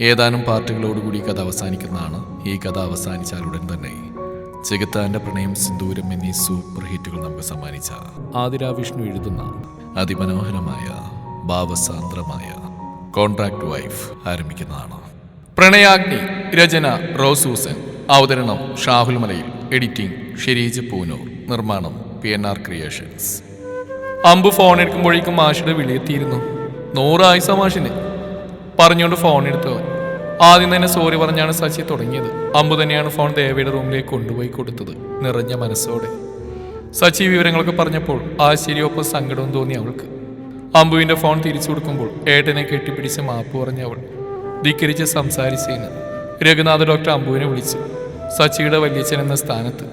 ഏതാനും പാർട്ടികളോടുകൂടി കഥ അവസാനിക്കുന്നതാണ്. ഈ കഥ അവസാനിച്ചാൽ ഉടൻ തന്നെ ചെകുത്താന്റെ പ്രണയം സിന്ദൂരം എന്നീ സൂപ്പർ ഹിറ്റുകൾ നമുക്ക് സമ്മാനിച്ച ആതിര വിഷ്ണു എഴുതുന്ന അതിമനോഹരമായ ഭാവസാന്ദ്രമായ കോൺട്രാക്ട് വൈഫ് ആരംഭിക്കുന്നതാണ്. പ്രണയാഗ്നി രചന റോസൂസൻ അവതരണം ഷാഹുൽ മലയിൽ എഡിറ്റിംഗ് ഷിരീജ് പൂനൂർ. നിർമ്മാണം P N R creations. Ambu phone എടുക്കുമ്പോഴേക്കും മാഷിയുടെ വിളിയെത്തിയിരുന്നു നൂറായുസ മാഷിന് പറഞ്ഞുകൊണ്ട് ഫോൺ എടുത്തു. ആദ്യം തന്നെ സോറി പറഞ്ഞാണ് സച്ചി തുടങ്ങിയത്. അമ്പു തന്നെയാണ് ഫോൺ ദേവയുടെ റൂമിലേക്ക് കൊണ്ടുപോയി കൊടുത്തത് നിറഞ്ഞ മനസ്സോടെ. സച്ചി വിവരങ്ങളൊക്കെ പറഞ്ഞപ്പോൾ ആശ്ചര്യമൊപ്പം സങ്കടവും തോന്നി അവൾക്ക്. അമ്പുവിന്റെ ഫോൺ തിരിച്ചു കൊടുക്കുമ്പോൾ ഏട്ടനെ കെട്ടിപ്പിടിച്ച് മാപ്പ് പറഞ്ഞ അവൾ ധിക്കരിച്ച് സംസാരിച്ചതിന് രഘുനാഥ് ഡോക്ടർ അമ്പുവിനെ വിളിച്ചു. സച്ചിയുടെ വല്യച്ഛൻ എന്ന സ്ഥാനത്ത്.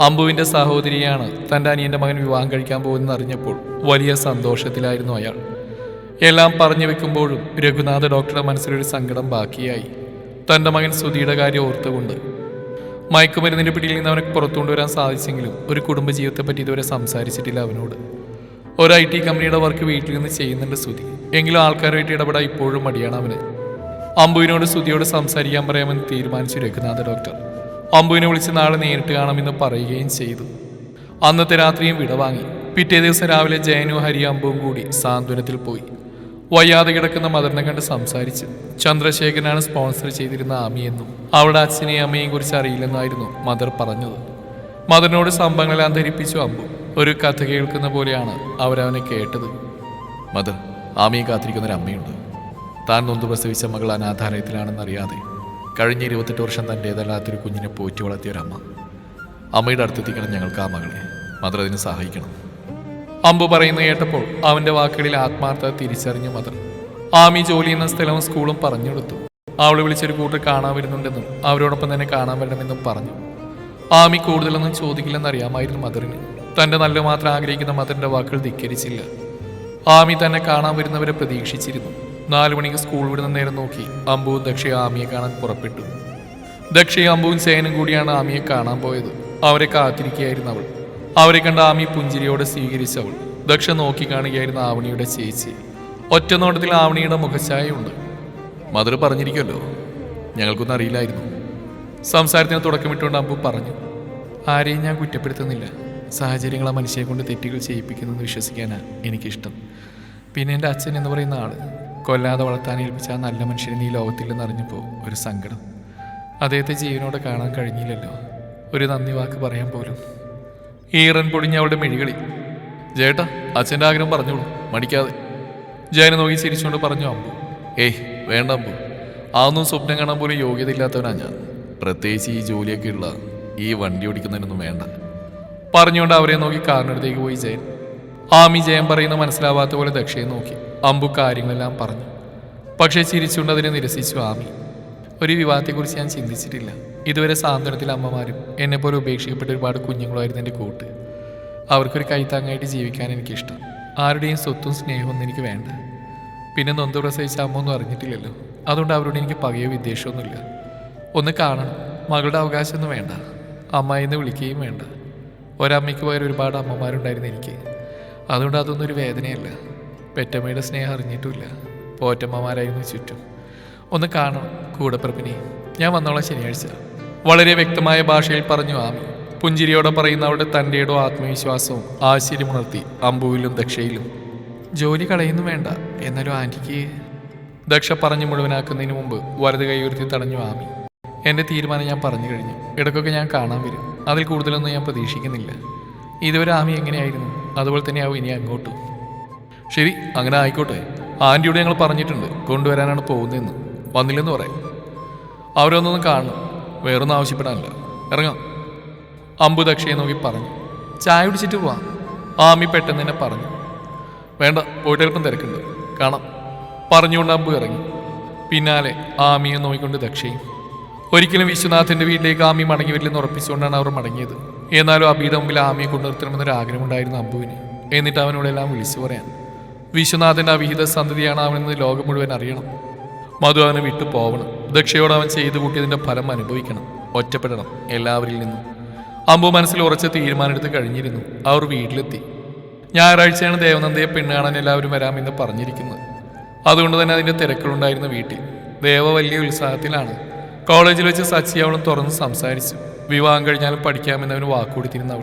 അമ്പുവിന്റെ സഹോദരിയാണ് തന്റെ അനിയന്റെ മകൻ വിവാഹം കഴിക്കാൻ പോകുമെന്ന് അറിഞ്ഞപ്പോൾ വലിയ സന്തോഷത്തിലായിരുന്നു അയാൾ. എല്ലാം പറഞ്ഞു വെക്കുമ്പോഴും രഘുനാഥ ഡോക്ടറുടെ മനസ്സിലൊരു സങ്കടം ബാക്കിയായി. തന്റെ മകൻ സുധിയുടെ കാര്യം ഓർത്തുകൊണ്ട്. മയക്കുമരുന്നിന്റെ പിടിയിൽ നിന്ന് അവനെ പുറത്തുകൊണ്ടുവരാൻ സാധിച്ചെങ്കിലും ഒരു കുടുംബജീവിതത്തെ പറ്റി ഇതുവരെ സംസാരിച്ചിട്ടില്ല അവനോട്. ഒരു ഐ ടി കമ്പനിയുടെ വർക്ക് വീട്ടിൽ നിന്ന് ചെയ്യുന്നുണ്ട് സുധി എങ്കിലും ആൾക്കാരുമായിട്ട് ഇടപെടാൻ ഇപ്പോഴും മടിയാണ് അവന്. അമ്പുവിനോട് സുധിയോട് സംസാരിക്കാൻ പറയാമെന്ന് തീരുമാനിച്ചു രഘുനാഥ ഡോക്ടർ. അമ്പുവിനെ വിളിച്ച് നാളെ നേരിട്ട് കാണാമെന്ന് പറയുകയും ചെയ്തു. അന്നത്തെ രാത്രിയും വിടവാങ്ങി. പിറ്റേ ദിവസം രാവിലെ ജയനു ഹരി അമ്പുവും കൂടി സാന്ത്വനത്തിൽ പോയി. വയ്യാതെ കിടക്കുന്ന മദറിനെ കണ്ട് സംസാരിച്ചു. ചന്ദ്രശേഖരനാണ് സ്പോൺസർ ചെയ്തിരുന്ന ആമിയെന്നും അവളുടെ അച്ഛനെയും അമ്മയെയും കുറിച്ച് അറിയില്ലെന്നായിരുന്നു മദർ പറഞ്ഞത്. മദറിനോട് സംഭവങ്ങളെല്ലാം ധരിപ്പിച്ചു അമ്പു. ഒരു കഥ കേൾക്കുന്ന പോലെയാണ് അവരവനെ കേട്ടത്. മദർ ആമിയെ കാത്തിരിക്കുന്ന ഒരു അമ്മയുണ്ട്. താൻ നൊന്തു പ്രസവിച്ച മകൾ അനാഥാലയത്തിലാണെന്നറിയാതെ കഴിഞ്ഞ ഇരുപത്തെട്ട് വർഷം തന്റേതല്ലാത്തൊരു കുഞ്ഞിനെ പോറ്റി വളർത്തിയ ഒരമ്മ. അമ്മയുടെ അടുത്തെത്തിക്കണം ഞങ്ങൾക്ക് ആ മകളെ. മദർ അതിന് സഹായിക്കണം. അമ്പു പറയുന്ന കേട്ടപ്പോൾ അവന്റെ വാക്കുകളിൽ ആത്മാർത്ഥത തിരിച്ചറിഞ്ഞ മദർ ആമി ജോലി ചെയ്യുന്ന സ്ഥലവും സ്കൂളും പറഞ്ഞു കൊടുത്തു അവളെ വിളിച്ചൊരു കൂട്ടർ കാണാൻ വരുന്നുണ്ടെന്നും അവരോടൊപ്പം തന്നെ കാണാൻ വരണമെന്നും പറഞ്ഞു. ആമി കൂടുതലൊന്നും ചോദിക്കില്ലെന്ന് അറിയാമായിരുന്നു മദറിന്. തന്റെ നല്ല മാത്രം ആഗ്രഹിക്കുന്ന മദറിന്റെ വാക്കുകൾ ധിക്കരിച്ചില്ല. ആമി തന്നെ കാണാൻ വരുന്നവരെ പ്രതീക്ഷിച്ചിരുന്നു. നാലു മണിക്ക് സ്കൂൾ വിടുന്ന നേരം നോക്കി അമ്പുവും ദക്ഷയും ആമിയെ കാണാൻ പുറപ്പെട്ടു. ദക്ഷയും അമ്പുവും സേനും കൂടിയാണ് ആമിയെ കാണാൻ പോയത്. അവരെ കാത്തിരിക്കുകയായിരുന്നു അവൾ. അവരെ കണ്ട ആമി പുഞ്ചിരിയോടെ സ്വീകരിച്ചവൾ. ദക്ഷ നോക്കി കാണുകയായിരുന്നു ആവണിയുടെ ചേച്ചി. ഒറ്റ നോട്ടത്തിൽ ആവണിയുടെ മുഖഛായയുണ്ട് മധുർ പറഞ്ഞിരിക്കുമല്ലോ ഞങ്ങൾക്കൊന്നും അറിയില്ലായിരുന്നു. സംസാരത്തിന് തുടക്കമിട്ടുകൊണ്ട് അമ്പു പറഞ്ഞു. ആരെയും ഞാൻ കുറ്റപ്പെടുത്തുന്നില്ല. സാഹചര്യങ്ങളെ മനുഷ്യരെ കൊണ്ട് തെറ്റുകൾ ചെയ്യിപ്പിക്കുന്നെന്ന് വിശ്വസിക്കാനാണ് എനിക്കിഷ്ടം. പിന്നെ എന്റെ അച്ഛൻ എന്ന് പറയുന്ന ആൾ കൊല്ലാതെ വളർത്താൻ ഏൽപ്പിച്ച ആ നല്ല മനുഷ്യനെ ഈ ലോകത്തില്ലെന്ന് അറിഞ്ഞപ്പോൾ ഒരു സങ്കടം. അദ്ദേഹത്തെ ജീവനോടെ കാണാൻ കഴിഞ്ഞില്ലല്ലോ. ഒരു നന്ദി വാക്ക് പറയാൻ പോലും. ഈറൻ പൊടിഞ്ഞ അവളുടെ മിഴികളി. ജേട്ടാ അച്ഛന്റെ ആഗ്രഹം പറഞ്ഞോളൂ മടിക്കാതെ. ജയനെ നോക്കി ചിരിച്ചുകൊണ്ട് പറഞ്ഞു അമ്പു ഏയ് വേണ്ട അമ്പു. അതൊന്നും സ്വപ്നം കാണാൻ പോലും യോഗ്യതയില്ലാത്തവനാ ഞാൻ. പ്രത്യേകിച്ച് ഈ ജോലിയൊക്കെ ഉള്ള ഈ വണ്ടി ഓടിക്കുന്നതിനൊന്നും വേണ്ട. പറഞ്ഞുകൊണ്ട് അവരെ നോക്കി കാറിനടുത്തേക്ക് പോയി ജയൻ. ആമി ജയൻ പറയുന്ന മനസ്സിലാവാത്ത പോലെ ദക്ഷയെ നോക്കി. അമ്പു കാര്യങ്ങളെല്ലാം പറഞ്ഞു. പക്ഷേ ചിരിച്ചുകൊണ്ട് അതിനെ നിരസിച്ചു ആമി. ഒരു വിവാഹത്തെക്കുറിച്ച് ഞാൻ ചിന്തിച്ചിട്ടില്ല. ഇതുവരെ സാന്ത്വനത്തിൽ അമ്മമാരും എന്നെപ്പോലെ ഉപേക്ഷിക്കപ്പെട്ട ഒരുപാട് കുഞ്ഞുങ്ങളായിരുന്നു എന്റെ കൂട്ട്. അവർക്കൊരു കൈത്താങ്ങായിട്ട് ജീവിക്കാൻ എനിക്കിഷ്ടം. ആരുടെയും സ്വത്തും സ്നേഹവും ഒന്നും എനിക്ക് വേണ്ട. പിന്നെ നൊന്ത് പ്രസവിച്ച അമ്മ ഒന്നും അറിഞ്ഞിട്ടില്ലല്ലോ. അതുകൊണ്ട് അവരോട് എനിക്ക് പകയോ വിദ്വേഷമൊന്നുമില്ല. ഒന്ന് കാണണം. മകളുടെ അവകാശമൊന്നും വേണ്ട. അമ്മായി എന്ന് വിളിക്കുകയും വേണ്ട. ഒരമ്മയ്ക്ക് പകരം ഒരുപാട് അമ്മമാരുണ്ടായിരുന്നു എനിക്ക്. അതുകൊണ്ട് അതൊന്നും ഒരു വേദനയല്ല. പെറ്റമ്മയുടെ സ്നേഹം അറിഞ്ഞിട്ടുമില്ല. പോറ്റമ്മമാരായിരുന്നു ചുറ്റും. ഒന്ന് കാണണം. പ്രഭിനെ ഞാൻ വന്നോളാം ശനിയാഴ്ച. വളരെ വ്യക്തമായ ഭാഷയിൽ പറഞ്ഞു ആമി. പുഞ്ചിരിയോടെ പറയുന്ന അവളുടെ തന്റെയുടെ ആത്മവിശ്വാസവും ആശ്ചര്യമുണർത്തി അമ്പുവിലും ദക്ഷയിലും. ജോലി കളയുന്നു വേണ്ട എന്നാലും ആന്റിക്ക്. ദക്ഷ പറഞ്ഞു മുഴുവനാക്കുന്നതിന് മുമ്പ് വലത് കൈയുരുത്തി തടഞ്ഞു ആമി. എന്റെ തീരുമാനം ഞാൻ പറഞ്ഞു കഴിഞ്ഞു. ഇടയ്ക്കൊക്കെ ഞാൻ കാണാൻ വരും. അതിൽ കൂടുതലൊന്നും ഞാൻ പ്രതീക്ഷിക്കുന്നില്ല. ഇതുവരെ ആമി എങ്ങനെയായിരുന്നു? അതുപോലെ തന്നെയാവും ഇനി അങ്ങോട്ടും. ശരി അങ്ങനെ ആയിക്കോട്ടെ. ആന്റിയോട് ഞങ്ങൾ പറഞ്ഞിട്ടുണ്ട് കൊണ്ടുവരാനാണ് പോകുന്നതെന്ന്. വന്നില്ലെന്ന് പറയും. അവരൊന്നൊന്നും കാണണം. വേറൊന്നും ആവശ്യപ്പെടാനില്ല. ഇറങ്ങാം. അമ്പു ദക്ഷയെ നോക്കി പറഞ്ഞു. ചായ കുടിച്ചിട്ട് പോവാം. ആമി പെട്ടെന്ന് തന്നെ പറഞ്ഞു. വേണ്ട പോയിട്ട് എളുപ്പം തിരക്കുണ്ട്. കാണാം. പറഞ്ഞുകൊണ്ട് അമ്പു ഇറങ്ങി. പിന്നാലെ ആമിയെ നോക്കിക്കൊണ്ട് ദക്ഷയും. ഒരിക്കലും വിശ്വനാഥന്റെ വീട്ടിലേക്ക് ആമി മടങ്ങി വരില്ലെന്ന് ഉറപ്പിച്ചുകൊണ്ടാണ് അവർ മടങ്ങിയത്. എന്നാലും അബിയുടെ മുമ്പിൽ ആമിയെ കൊണ്ടുനിർത്തണമെന്നൊരു ആഗ്രഹമുണ്ടായിരുന്നു അമ്പുവിന്. എന്നിട്ട് അവനോടെല്ലാം വിളിച്ചു പറയാൻ. വിശ്വനാഥന്റെ അവിഹിത സന്തതിയാണ് അവനെന്ന് ലോകം മുഴുവൻ അറിയണം. മധു അവനെ വിട്ടു പോവണം. ദക്ഷയോട് അവൻ ചെയ്തു കൂട്ടിയതിന്റെ ഫലം അനുഭവിക്കണം. ഒറ്റപ്പെടണം. എല്ലാവരിൽ നിന്നും. അമ്പു മനസ്സിൽ ഉറച്ച തീരുമാനമെടുത്ത് കഴിഞ്ഞിരുന്നു. അവർ വീട്ടിലെത്തി. ഞായറാഴ്ചയാണ് ദേവനന്ദയെ പെണ്ണ് കാണാൻ എല്ലാവരും വരാമെന്ന് പറഞ്ഞിരിക്കുന്നത്. അതുകൊണ്ട് തന്നെ അതിന്റെ തിരക്കുകളുണ്ടായിരുന്ന വീട്ടിൽ. ദേവ വലിയ ഉത്സാഹത്തിലാണ്. കോളേജിൽ വെച്ച് സച്ചി അവളും തുറന്ന് സംസാരിച്ചു. വിവാഹം കഴിഞ്ഞാലും പഠിക്കാമെന്നവന് വാക്കുകൊടുത്തിരുന്ന അവൾ.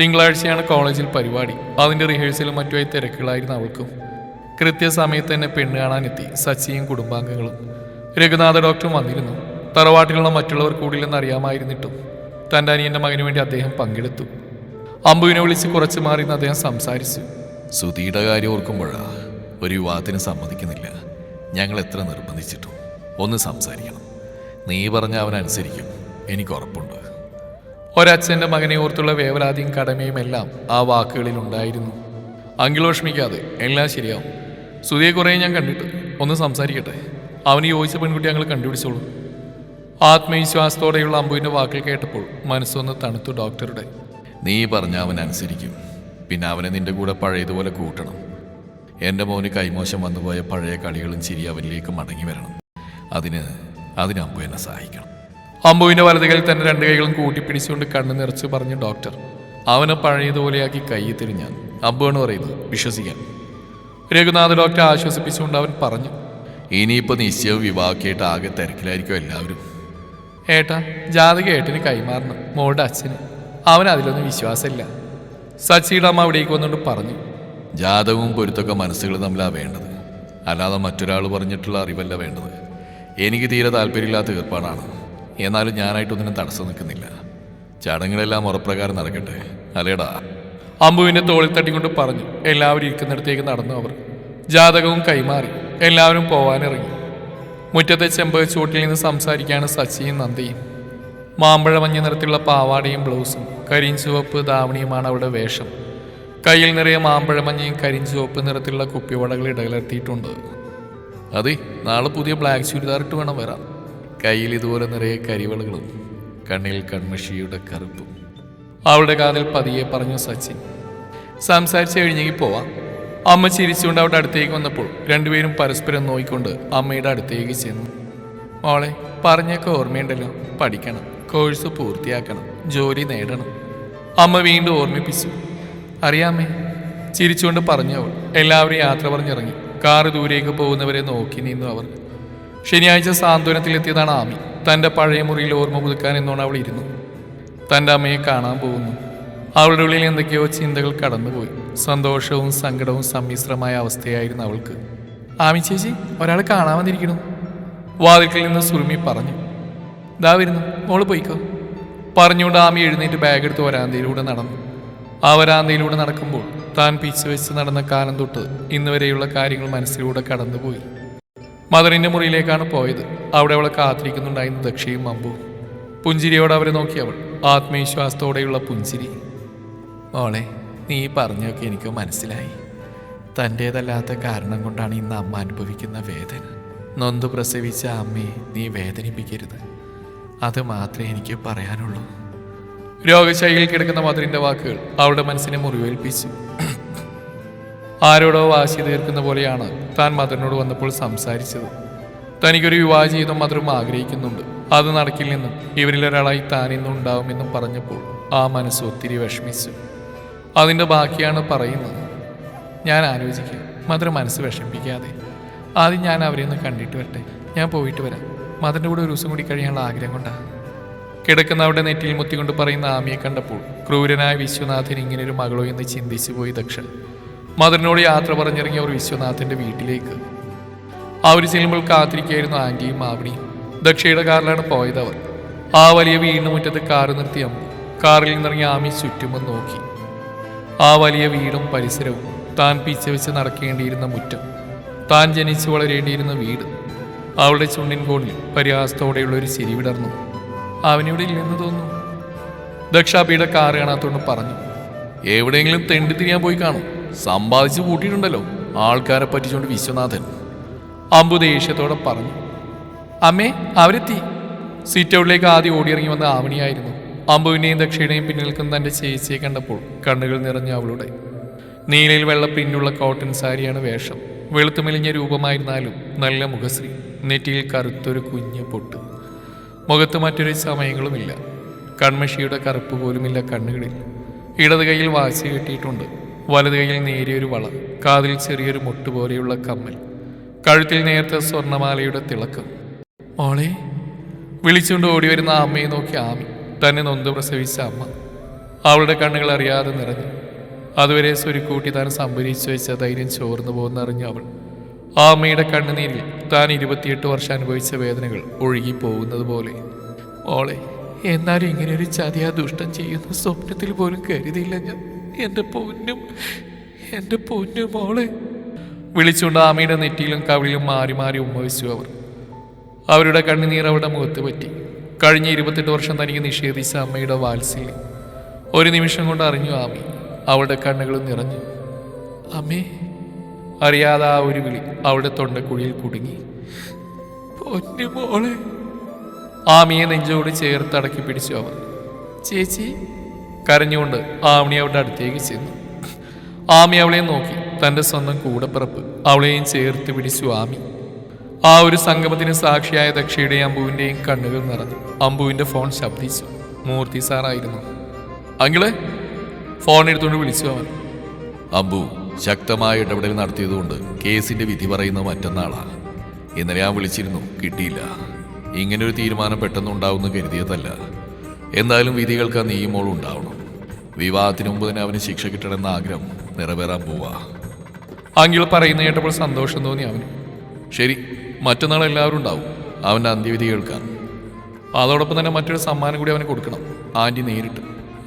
തിങ്കളാഴ്ചയാണ് കോളേജിൽ പരിപാടി. അതിന്റെ റിഹേഴ്സലും മറ്റുമായി തിരക്കുകളായിരുന്നു അവൾക്കും. കൃത്യസമയത്ത് തന്നെ പെണ്ണ് കാണാനെത്തി സച്ചിയും കുടുംബാംഗങ്ങളും. രഘുനാഥ ഡോക്ടർ വന്നിരുന്നു. തറവാട്ടിലുള്ള മറ്റുള്ളവർ കൂടില്ലെന്ന് അറിയാമായിരുന്നിട്ടും തന്റെ അനിയന്റെ മകന് വേണ്ടി അദ്ദേഹം പങ്കെടുത്തു. അമ്പുവിനെ വിളിച്ച് കുറച്ച് മാറി നിന്ന് അദ്ദേഹം സംസാരിച്ചു. സുധിയുടെ കാര്യം ഓർക്കുമ്പോഴാ ഒരു വിവാഹത്തിന് സമ്മതിക്കുന്നില്ല. ഞങ്ങൾ എത്ര നിർബന്ധിച്ചിട്ടും ഒന്ന് സംസാരിക്കണം. നീ പറഞ്ഞ അവനനുസരിക്കും എനിക്ക് ഉറപ്പുണ്ട്. ഒരച്ഛന്റെ മകനെ ഓർത്തുള്ള വേവലാതിയും കടമയും എല്ലാം ആ വാക്കുകളിൽ ഉണ്ടായിരുന്നു. അങ്കിൾ വിഷമിക്കാതെ എല്ലാം ശരിയാവും. സുധിയെ കുറേ ഞാൻ കണ്ടിട്ട് ഒന്ന് സംസാരിക്കട്ടെ? അവന് യോജിച്ച പെൺകുട്ടി ഞങ്ങൾ കണ്ടുപിടിച്ചോളൂ. ആത്മവിശ്വാസത്തോടെയുള്ള അമ്പുവിന്റെ വാക്കിൽ കേട്ടപ്പോൾ മനസ്സൊന്ന് തണുത്തു ഡോക്ടറുടെ. നീ പറഞ്ഞ അവൻ അനുസരിക്കും. പിന്നെ അവനെ നിന്റെ കൂടെ പഴയതുപോലെ കൂട്ടണം. എന്റെ മോന് കൈമോശം വന്നുപോയ പഴയ കളികളും ചിരി അവനിലേക്ക് മടങ്ങി വരണം. അതിന് അതിന് അമ്പു എന്നെ സഹായിക്കണം. അമ്പുവിന്റെ വലതുകൾ തന്നെ രണ്ട് കൈകളും കൂട്ടിപ്പിടിച്ചുകൊണ്ട് കണ്ണു നിറച്ച് പറഞ്ഞു ഡോക്ടർ അവനെ പഴയതുപോലെയാക്കി കൈ തിരിഞ്ഞാൽ എന്ന് പറയുന്നത്. വിശ്വസിക്കാൻ രഘുനാഥ് ഡോക്ടറെ ആശ്വസിപ്പിച്ചുകൊണ്ട് അവൻ പറഞ്ഞു ഇനിയിപ്പോൾ നിശ്ചയവും വിവാഹമായിട്ട് ആകെ തിരക്കിലായിരിക്കും എല്ലാവരും. ഏട്ടാ ജാതക ഏട്ടന് കൈമാറണം മോളുടെ അച്ഛന്. അവൻ അതിലൊന്നും വിശ്വാസമില്ല. സച്ചിയുടെ അമ്മ അവിടേക്ക് വന്നുകൊണ്ട് പറഞ്ഞു ജാതകവും പൊരുത്തൊക്കെ മനസ്സുകൾ തമ്മിലാണ് വേണ്ടത്. അല്ലാതെ മറ്റൊരാൾ പറഞ്ഞിട്ടുള്ള അറിവല്ല വേണ്ടത്. എനിക്ക് തീരെ താല്പര്യമില്ലാത്ത ഏർപ്പാടാണ്. എന്നാലും ഞാനായിട്ടൊന്നിനും തടസ്സം നിൽക്കുന്നില്ല. ചടങ്ങുകളെല്ലാം ഉറപ്രകാരം നടക്കട്ടെ. അല്ലേടാ? അമ്പുവിന്റെ തോളിൽ തട്ടിക്കൊണ്ട് പറഞ്ഞു എല്ലാവരും ഇരിക്കുന്നിടത്തേക്ക് നടന്നു അവർ. ജാതകവും കൈമാറി എല്ലാവരും പോവാനിറങ്ങി. മുറ്റത്തെ ചെമ്പക ചൂട്ടിൽ നിന്ന് സംസാരിക്കാണ് സച്ചിയും നന്ദിയും. മാമ്പഴ മഞ്ഞ നിറത്തിലുള്ള പാവാടയും ബ്ലൗസും കരിഞ്ചുവപ്പ് ധാവണിയുമാണ് അവിടെ വേഷം. കയ്യിൽ നിറയെ മാമ്പഴ മഞ്ഞയും കരിഞ്ചുവപ്പ് നിറത്തിലുള്ള കുപ്പിവടകൾ ഇടകലർത്തിയിട്ടുണ്ട്. അതെ നാളെ പുതിയ ബ്ലാക്ക് ചുരിദാർ ഇട്ട് വേണം വരാം കയ്യിൽ ഇതുപോലെ നിറയെ കരിവളകളും കണ്ണിൽ കൺമഷിയുടെ കറുപ്പും. അവളുടെ കാതിൽ പതിയെ പറഞ്ഞു സച്ചിൻ സംസാരിച്ച് കഴിഞ്ഞെങ്കിൽ പോവാം. അമ്മ ചിരിച്ചുകൊണ്ട് അവിടെ അടുത്തേക്ക് വന്നപ്പോൾ രണ്ടുപേരും പരസ്പരം നോയിക്കൊണ്ട് അമ്മയുടെ അടുത്തേക്ക് ചെന്നു. മോളെ പറഞ്ഞൊക്കെ ഓർമ്മയുണ്ടല്ലോ. പഠിക്കണം കോഴ്സ് പൂർത്തിയാക്കണം ജോലി നേടണം. അമ്മ വീണ്ടും ഓർമ്മിപ്പിച്ചു. അറിയാമേ ചിരിച്ചുകൊണ്ട് പറഞ്ഞു അവൾ. എല്ലാവരും യാത്ര പറഞ്ഞിറങ്ങി. കാറ് ദൂരേക്ക് പോകുന്നവരെ നോക്കി നിന്നു അവർ. ശനിയാഴ്ച സാന്ത്വനത്തിലെത്തിയതാണ് ആമി. തന്റെ പഴയ മുറിയിൽ ഓർമ്മ പുതുക്കാൻ എന്നോണം അവൾ ഇരുന്നു. തന്റെ അമ്മയെ കാണാൻ പോകുന്നു. അവളുടെ ഉള്ളിൽ എന്തൊക്കെയോ ചിന്തകൾ കടന്നുപോയി. സന്തോഷവും സങ്കടവും സമ്മിശ്രമായ അവസ്ഥയായിരുന്നു അവൾക്ക്. ആമി ചേച്ചി ഒരാൾ കാണാൻ വാതിൽക്കൽ വാതിൽക്കിൽ നിന്ന് സുറുമി പറഞ്ഞു ദാ വരുന്നു മോൾ പോയിക്കോ. പറഞ്ഞുകൊണ്ട് ആമി എഴുന്നേറ്റ് ബാഗ് എടുത്ത് വരാന്തയിലൂടെ നടന്നു. ആ വരാന്തയിലൂടെ നടക്കുമ്പോൾ താൻ പിച്ച് വെച്ച് നടന്ന കാലം തൊട്ട് ഇന്ന് വരെയുള്ള കാര്യങ്ങൾ മനസ്സിലൂടെ കടന്നുപോയി. മദറിന്റെ മുറിയിലേക്കാണ് പോയത്. അവിടെ അവളെ കാത്തിരിക്കുന്നുണ്ടായിരുന്നു ദക്ഷയും അമ്പുവും പുഞ്ചിരിയോടെ അവരെ നോക്കി അവൾ. ആത്മവിശ്വാസത്തോടെയുള്ള പുഞ്ചിരി. മോളെ നീ പറഞ്ഞൊക്കെ എനിക്ക് മനസ്സിലായി. തന്റേതല്ലാത്ത കാരണം കൊണ്ടാണ് ഇന്ന് അമ്മ അനുഭവിക്കുന്ന വേദന. നൊന്ത് പ്രസവിച്ച അമ്മയെ നീ വേദനിപ്പിക്കരുത്. അത് മാത്രമേ എനിക്ക് പറയാനുള്ളൂ. രോഗശൈലിയിൽ കിടക്കുന്ന മധുരിന്റെ വാക്കുകൾ അവളുടെ മനസ്സിനെ മുറിവേൽപ്പിച്ചു. ആരോടോ വാശി തീർക്കുന്ന പോലെയാണ് താൻ മധുരനോട് വന്നപ്പോൾ സംസാരിച്ചത്. തനിക്കൊരു വിവാഹ ജീവിതം മധുരം ആഗ്രഹിക്കുന്നുണ്ട്. അത് നടക്കില്ലെന്നും താൻ ഇന്നും ഉണ്ടാവുമെന്നും പറഞ്ഞപ്പോൾ ആ മനസ്സ് ഒത്തിരി വിഷമിച്ചു. അതിന്റെ ബാക്കിയാണ് പറയുന്നത്. ഞാൻ ആലോചിക്കുക മധുര മനസ്സ് വിഷമിപ്പിക്കാതെ. ആദ്യം ഞാൻ അവരെ ഒന്ന് കണ്ടിട്ട് വരട്ടെ. ഞാൻ പോയിട്ട് വരാം. മദറിന്റെ കൂടെ ഒരു ദിവസം കൂടി കഴിയാനുള്ള ആഗ്രഹം കൊണ്ടാണ്. കിടക്കുന്ന അവിടെ നെറ്റിൽ മുത്തിക്കൊണ്ട് പറയുന്ന ആമിയെ കണ്ടപ്പോൾ ക്രൂരനായ വിശ്വനാഥൻ ഇങ്ങനൊരു മകളോ എന്ന് ചിന്തിച്ചു പോയി ദക്ഷൻ മദറിനോട് യാത്ര പറഞ്ഞിറങ്ങിയ ഒരു വിശ്വനാഥന്റെ വീട്ടിലേക്ക്. അവർ ചെല്ലുമ്പോൾ കാത്തിരിക്കുകയായിരുന്നു ആന്റിയും മാവണിയും. ദക്ഷയുടെ കാറിലാണ് പോയത് അവർ ആ വലിയ വീടിന് മുറ്റത്ത് കാർ നിർത്തി അമ്മു. കാറിൽ നിന്നിറങ്ങി ആമി ചുറ്റുമ്പോൾ നോക്കി. ആ വലിയ വീടും പരിസരവും താൻ പിച്ച വെച്ച് നടക്കേണ്ടിയിരുന്ന മുറ്റം. താൻ ജനിച്ചു വളരേണ്ടിയിരുന്ന വീട്. അവളുടെ ചുണ്ടിൻ കോണിൽ പരിഹാസത്തോടെയുള്ള ഒരു ചിരി വിടർന്നു. അവനിവിടെ ഇല്ലെന്ന് തോന്നുന്നു. ദക്ഷാബിയുടെ കാറ് കാണാത്തോണ്ട് പറഞ്ഞു. എവിടെയെങ്കിലും തെണ്ടി തിരിയാൻ പോയി കാണും. സമ്പാദിച്ച് കൂട്ടിയിട്ടുണ്ടല്ലോ. ആൾക്കാരെ പറ്റിച്ചുകൊണ്ട് വിശ്വനാഥൻ. അമ്പു ദേഷ്യത്തോടെ പറഞ്ഞു. അമ്മേ അവരെത്തി. സീറ്റ് ഔട്ടിലേക്ക് ആദ്യം ഓടിയിറങ്ങി വന്ന ആവണിയായിരുന്നു അമ്പുവിനെയും ദക്ഷിണയും പിന്നിൽ നിൽക്കുന്ന തന്റെ ചേച്ചിയെ കണ്ടപ്പോൾ കണ്ണുകൾ നിറഞ്ഞ അവളുടെ. നീലയിൽ വെള്ള പിന്നുള്ള കോട്ടൺ സാരിയാണ് വേഷം. വെളുത്തു മെലിഞ്ഞ രൂപമായിരുന്നാലും നല്ല മുഖശ്രീ. നെറ്റിയിൽ കറുത്തൊരു കുഞ്ഞു പൊട്ട്. മുഖത്ത് മറ്റൊരു സമയങ്ങളുമില്ല. കൺമഷിയുടെ കറുപ്പ് പോലുമില്ല കണ്ണുകളിൽ. ഇടത് കൈയിൽ വാശി കെട്ടിയിട്ടുണ്ട്. വലത് കൈയിൽ നേരിയൊരു വള. കാതിൽ ചെറിയൊരു മുട്ടുപോലെയുള്ള കമ്മൽ. കഴുത്തിൽ നേരത്തെ സ്വർണമാലയുടെ തിളക്കം. മോളെ വിളിച്ചുകൊണ്ട് ഓടി വരുന്ന അമ്മയെ നോക്കി ആമി. തന്നെ നൊന്ത് പ്രസവിച്ച അമ്മ. അവളുടെ കണ്ണുകൾ അറിയാതെ നിറഞ്ഞു. അതുവരെ സ്വരുക്കൂട്ടി താൻ സംഭരിച്ചു വെച്ച ധൈര്യം ചോർന്നു പോകുന്നറിഞ്ഞ അവൾ. ആ അമ്മയുടെ കണ്ണുനീരിൽ താൻ ഇരുപത്തിയെട്ട് വർഷം അനുഭവിച്ച വേദനകൾ ഒഴുകി പോകുന്നത് പോലെ. മോളെ എന്നാലും ഇങ്ങനെ ഒരു ആ ദുഷ്ടം ചെയ്യുന്ന സ്വപ്നത്തിൽ പോലും കരുതിയില്ല ഞാൻ. എന്റെ പൊന്നും എന്റെ പൊന്നു മോളെ. വിളിച്ചുകൊണ്ട് ആമയുടെ നെറ്റിയിലും കവിളിലും മാറി മാറി ഉമ്മവിച്ചു അവർ. അവരുടെ കണ്ണുനീർ അവരുടെ മുഖത്ത് പറ്റി. കഴിഞ്ഞ ഇരുപത്തെട്ട് വർഷം തനിക്ക് നിഷേധിച്ച അമ്മയുടെ വാത്സല്യം. ഒരു നിമിഷം കൊണ്ട് അറിഞ്ഞു ആമി. അവളുടെ കണ്ണുകൾ നിറഞ്ഞു. അമ്മേ അറിയാതെ ആ ഒരു വിളി അവളുടെ തൊണ്ടക്കുഴിയിൽ കുടുങ്ങി. പൊന്നു മോളെ. ആമിയെ നെഞ്ചോട് ചേർത്ത് അടക്കി പിടിച്ചു അവർ ചേച്ചി. കരഞ്ഞുകൊണ്ട് ആമണി അവളുടെ അടുത്തേക്ക് ചെന്നു. ആമി അവളെ നോക്കി. തന്റെ സ്വന്തം കൂടപ്പിറപ്പ്. അവളെയും ചേർത്ത് പിടിച്ചു ആമി. ആ ഒരു സംഗമത്തിന് സാക്ഷിയായ ദക്ഷയുടെയും അമ്പുവിന്റെയും കണ്ണുകൾ നിറഞ്ഞു. അമ്പുവിന്റെ ഫോൺ ശബ്ദിച്ചു. മൂർത്തി സാറായിരുന്നു. അങ്കിളെ ഫോൺ എടുത്തുകൊണ്ട് വിളിച്ചു അവൻ. അമ്പു ശക്തമായ ഇടപെടൽ നടത്തിയതുകൊണ്ട് കേസിന്റെ വിധി പറയുന്ന മറ്റന്നാളാണ് ഇന്നലെ ഞാൻ വിളിച്ചിരുന്നു കിട്ടിയില്ല. ഇങ്ങനൊരു തീരുമാനം പെട്ടെന്ന് ഉണ്ടാവുമെന്ന് കരുതിയതല്ല. എന്തായാലും വിധികൾക്ക് ആ നീയും മോളും ഉണ്ടാവണം. വിവാഹത്തിന് മുമ്പ് തന്നെ അവന് ശിക്ഷ കിട്ടണമെന്ന ആഗ്രഹം നിറവേറാൻ പോവാ. അങ്കിൾ പറയുന്ന കേട്ടപ്പോൾ സന്തോഷം തോന്നി അവന്. ശരി മറ്റന്നാൾ എല്ലാവരും ഉണ്ടാവും. അവന്റെ അന്ത്യവിധി കേൾക്കാൻ. അതോടൊപ്പം തന്നെ മറ്റൊരു സമ്മാനം കൂടി അവന് കൊടുക്കണം. ആന്റി നേരിട്ട്.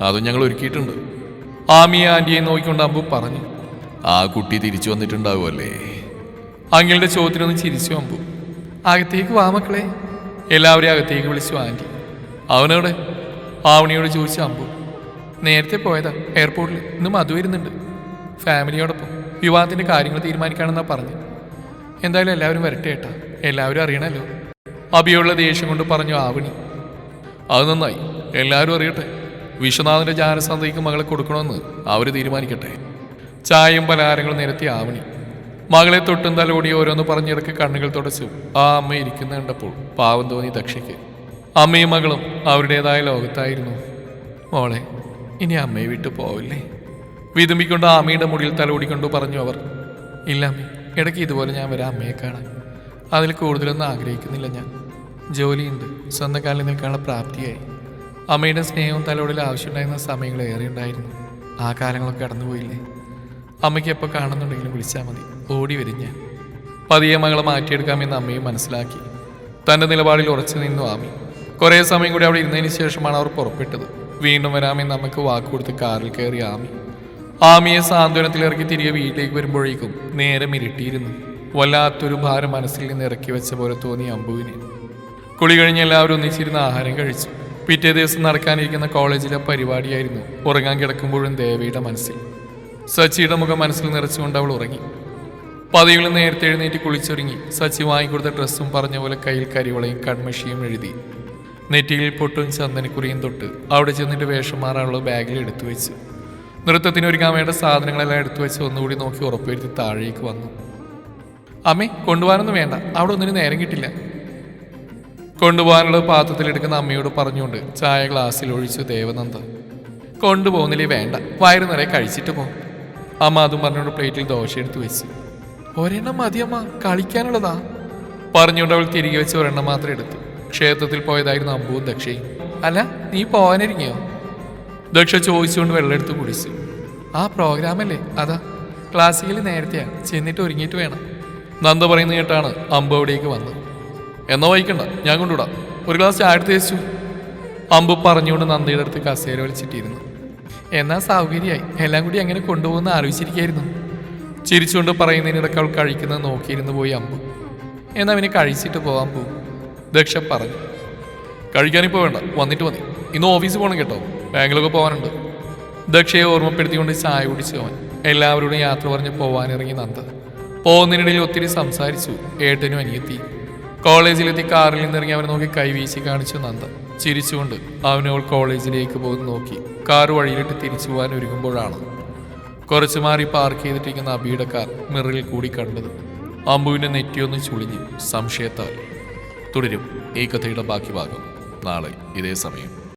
അതും ഞങ്ങൾ ഒരുക്കിയിട്ടുണ്ട്. ആമിയെ ആന്റിയെ നോക്കിക്കൊണ്ട് പറഞ്ഞു ആ കുട്ടി തിരിച്ചു വന്നിട്ടുണ്ടാവുമല്ലേ? അങ്കിളുടെ ചോദ്യത്തിനൊന്ന് ചിരിച്ചു അമ്പു. അകത്തേക്ക് വാ മക്കളെ. എല്ലാവരെയും അകത്തേക്ക് വിളിച്ചു ആന്റി. അവനോട് ആവണിയോട് ചോദിച്ചു അമ്പു. നേരത്തെ പോയതാ എയർപോർട്ടിൽ. ഇന്ന് മധു വരുന്നുണ്ട്. ഫാമിലിയോടൊപ്പം. വിവാഹത്തിന്റെ കാര്യങ്ങൾ തീരുമാനിക്കാണെന്നാണ് പറഞ്ഞു. എന്തായാലും എല്ലാവരും വരട്ടെ ഏട്ടാ. എല്ലാവരും അറിയണല്ലോ. അഭിയുള്ള ദേഷ്യം കൊണ്ട് പറഞ്ഞു ആവണി. അത് നന്നായി. എല്ലാവരും അറിയട്ടെ. വിശ്വനാഥന്റെ ജാനസന്ധയ്ക്ക് മകളെ കൊടുക്കണമെന്ന് അവർ തീരുമാനിക്കട്ടെ. ചായയും പലഹാരങ്ങളും നിരത്തി ആവണി. മകളെ തൊട്ടും തലോടി ഓരോന്ന് പറഞ്ഞിടക്ക് കണ്ണുകൾ തുടച്ചു. ആ അമ്മ ഇരിക്കുന്ന കണ്ടപ്പോൾ പാവം തോന്നി ദക്ഷയ്ക്ക്. അമ്മയും മകളും അവരുടേതായ ലോകത്തായിരുന്നു. മോളെ ഇനി അമ്മയെ വിട്ടു പോവില്ലേ? വിതുമ്പിക്കൊണ്ട് ആമയുടെ മുടിയിൽ തലോടിക്കൊണ്ട് പറഞ്ഞു അവർ ഇല്ല അമ്മേ. ഇടയ്ക്ക് ഇതുപോലെ ഞാൻ വരാം അമ്മയെ കാണാൻ. അതിൽ കൂടുതലൊന്നും ആഗ്രഹിക്കുന്നില്ല ഞാൻ. ജോലിയുണ്ട്. സ്വന്തം കാലിൽ നിൽക്കാനുള്ള പ്രാപ്തിയായി. അമ്മയുടെ സ്നേഹവും തലോടിൽ ആവശ്യമുണ്ടായിരുന്ന സമയങ്ങൾ ഏറെ ഉണ്ടായിരുന്നു. ആ കാലങ്ങളൊക്കെ കടന്നുപോയില്ലേ? അമ്മയ്ക്ക് എപ്പോൾ കാണുന്നുണ്ടെങ്കിലും വിളിച്ചാൽ മതി. ഓടി വരും ഞാൻ. പതിയെ മകളെ മാറ്റിയെടുക്കാമെന്ന് അമ്മയും മനസ്സിലാക്കി. തന്റെ നിലപാടിൽ ഉറച്ചു നിന്നു ആമി. കുറേ സമയം കൂടി അവിടെ ഇരുന്നതിന് ശേഷമാണ് അവർ പുറപ്പെട്ടത്. വീണ്ടും വരാമെന്ന് അമ്മയ്ക്ക് വാക്കുകൊടുത്ത് കാറിൽ കയറി ആമി. ആമിയെ സാന്ത്വനത്തിൽ ഇറക്കി തിരികെ വീട്ടിലേക്ക് വരുമ്പോഴേക്കും നേരം ഇരുട്ടിയിരുന്നു. വല്ലാത്തൊരു ഭാരം മനസ്സിൽ നിന്ന് ഇറക്കി വെച്ച പോലെ തോന്നി അമ്പുവിനെ. കുളി കഴിഞ്ഞ് എല്ലാവരും ഒന്നിച്ചിരുന്ന് ആഹാരം കഴിച്ചു. പിറ്റേ ദിവസം നടക്കാനിരിക്കുന്ന കോളേജിലെ പരിപാടിയായിരുന്നു ഉറങ്ങാൻ കിടക്കുമ്പോഴും ദേവിയുടെ മനസ്സിൽ. സച്ചിയുടെ മുഖം മനസ്സിൽ നിറച്ചുകൊണ്ട് അവൾ ഉറങ്ങി. പതിവിൽ നേരത്തെ എഴുന്നേറ്റ് കുളിച്ചൊരുങ്ങി. സച്ചി വാങ്ങിക്കൊടുത്ത ഡ്രസ്സും പറഞ്ഞ പോലെ കയ്യിൽ കരിവളയും കൺമഷിയും എഴുതി. നെറ്റിയിൽ പൊട്ടും ചന്ദനക്കുറിയും തൊട്ട് അവിടെ ചെന്നിട്ട് വേഷം മാറാനുള്ള ബാഗിൽ എടുത്തു വെച്ചു നൃത്തത്തിന് ഒരുക്കാൻ വേണ്ട സാധനങ്ങളെല്ലാം എടുത്തു വെച്ച് ഒന്നുകൂടി നോക്കി ഉറപ്പുവരുത്തി താഴേക്ക് വന്നു. അമ്മേ കൊണ്ടുപോകാനൊന്നും വേണ്ട. അവിടെ ഒന്നിനും നേരം കിട്ടില്ല. കൊണ്ടുപോകാനുള്ള പാത്രത്തിലെടുക്കുന്ന അമ്മയോട് പറഞ്ഞുകൊണ്ട് ചായ ഗ്ലാസ്സിൽ ഒഴിച്ചു ദേവനന്ദ. കൊണ്ടുപോകുന്നില്ലേ വേണ്ട. വയറ് നിറയെ കഴിച്ചിട്ട് പോ. അമ്മ അതും പറഞ്ഞുകൊണ്ട് പ്ലേറ്റിൽ ദോശ എടുത്തു വെച്ച്. ഒരെണ്ണം മതി അമ്മ കളിക്കാനുള്ളതാ. പറഞ്ഞുകൊണ്ട് അവൾ തിരികെ വെച്ച് ഒരെണ്ണം മാത്രം എടുത്തു. ക്ഷേത്രത്തിൽ പോയതായിരുന്നു അമ്പുവും ദക്ഷയും. അല്ല നീ പോകാനിരിങ്ങിയോ ദക്ഷ ചോദിച്ചുകൊണ്ട് വെള്ളം എടുത്ത് കുടിച്ചു. ആ പ്രോഗ്രാമല്ലേ? അതാ. ക്ലാസ്സിക്കൽ നേരത്തെയാണ് ചെന്നിട്ട് ഒരുങ്ങിയിട്ട് വേണം. നന്ദ പറയുന്ന കേട്ടാണ് അമ്പ് അവിടേക്ക് വന്നത്. എന്നാ വഹിക്കണ്ട ഞാൻ കൊണ്ടുവിടാം. ഒരു ക്ലാസ് ചായ എടുത്ത് വെച്ചു അമ്പ് പറഞ്ഞുകൊണ്ട് നന്ദയുടെ അടുത്ത് കസേര വലിച്ചിട്ടിരുന്നു. എന്നാ സൗകര്യമായി. എല്ലാം കൂടി അങ്ങനെ കൊണ്ടുപോകുന്ന ആലോചിച്ചിരിക്കായിരുന്നു. ചിരിച്ചുകൊണ്ട് പറയുന്നതിനിടയ്ക്ക് അവൾ കഴിക്കുന്നത് നോക്കിയിരുന്നു പോയി അമ്പു. എന്നാ അവന് കഴിച്ചിട്ട് പോകാൻ പോകും ദക്ഷ പറഞ്ഞു. കഴിക്കാനിപ്പോൾ വേണ്ട വന്നിട്ട് മതി. ഇന്ന് ഓഫീസിൽ പോകണം കേട്ടോ. ബാങ്കിലൊക്കെ പോകാനുണ്ട്. ദക്ഷയെ ഓർമ്മപ്പെടുത്തിക്കൊണ്ട് ചായ അവൻ എല്ലാവരോടും യാത്ര പറഞ്ഞ് പോവാനിറങ്ങി നന്ദ. പോകുന്നതിനിടയിൽ ഒത്തിരി സംസാരിച്ചു. ഏട്ടനും അനിയത്തി. കോളേജിലെത്തി കാറിൽ നിന്നിറങ്ങി അവനെ നോക്കി കൈവീശി കാണിച്ചു നന്ദ. ചിരിച്ചുകൊണ്ട് അവനവൾ കോളേജിലേക്ക് പോകുന്ന നോക്കി. കാർ വഴിയിലിട്ട് തിരിച്ചു പോകാൻ ഒരുങ്ങുമ്പോഴാണ്. കുറച്ചു മാറി പാർക്ക് ചെയ്തിട്ടിരിക്കുന്ന അബിയുടെ കാർ മിററിൽ കൂടി കണ്ടത്. അമ്പുവിന്റെ നെറ്റിയൊന്ന് ചുളിഞ്ഞു സംശയത്താൽ. തുടരും. ഈ കഥയുടെ ബാക്കി ഭാഗം. നാളെ ഇതേ സമയം.